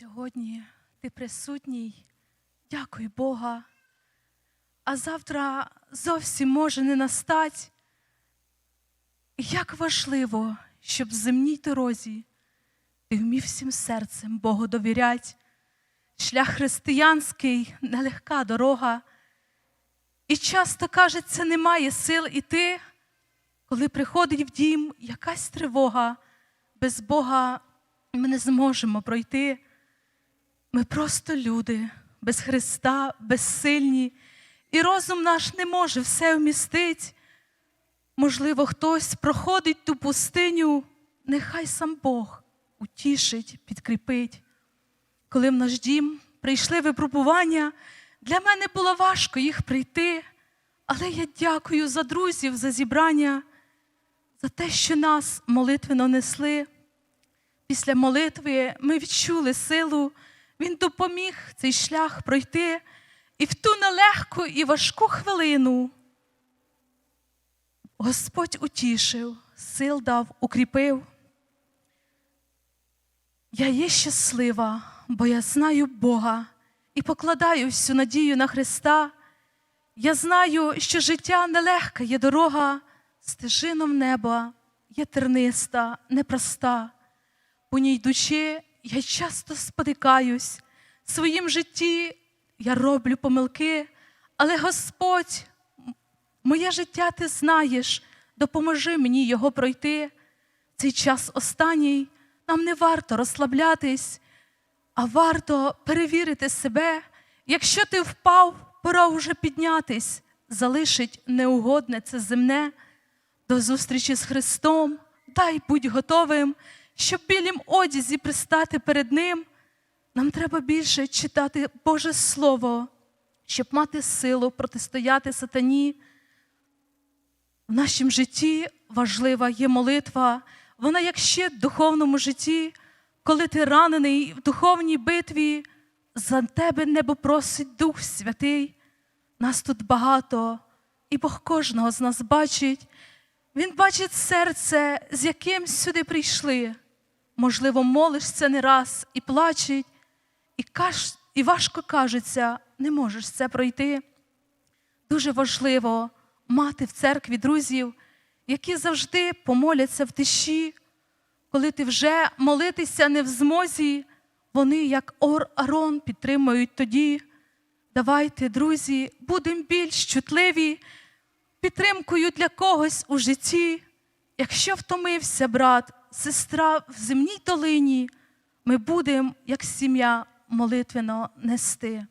Сьогодні ти присутній, дякуй Бога. А завтра зовсім може не настать. Як важливо, щоб в земній дорозі ти вмів всім серцем Богу довірять. Шлях християнський нелегка дорога. І часто кажеться, немає сил іти, коли приходить в дім якась тривога, без Бога ми не зможемо пройти. Ми просто люди, без Христа, безсильні, і розум наш не може все вмістить. Можливо, хтось проходить ту пустиню, нехай сам Бог утішить, підкріпить. Коли в наш дім прийшли випробування, для мене було важко їх прийти, але я дякую за друзів, за зібрання, за те, що нас молитвено несли. Після молитви ми відчули силу, Він допоміг цей шлях пройти, і в ту нелегку і важку хвилину Господь утішив, сил дав, укріпив. Я є щаслива, бо я знаю Бога і покладаю всю надію на Христа. Я знаю, що життя нелегка є дорога, стежином неба є терниста, непроста. По ній йдучи, я часто спотикаюсь, в своїм житті я роблю помилки, але Господь, моє життя ти знаєш, допоможи мені його пройти. Цей час останній нам не варто розслаблятись, а варто перевірити себе. Якщо ти впав, пора вже піднятись, залишить неугодне це земне. До зустрічі з Христом, дай будь готовим, щоб білім одязі пристати перед Ним. Нам треба більше читати Боже Слово, щоб мати силу протистояти сатані. В нашому житті важлива є молитва. Вона як ще в духовному житті, коли ти ранений в духовній битві, за тебе небо просить Дух Святий. Нас тут багато, і Бог кожного з нас бачить. Він бачить серце, з яким сюди прийшли. Можливо, молишся не раз і плачуть, і, каж, і важко кажеться, не можеш це пройти. Дуже важливо мати в церкві друзів, які завжди помоляться в тиші, коли ти вже молитися не в змозі, вони, як Ор Арон, підтримують тоді. Давайте, друзі, будемо більш чутливі, підтримкою для когось у житті. Якщо втомився брат, сестра в земній долині, ми будемо, як сім'я, молитвено нести.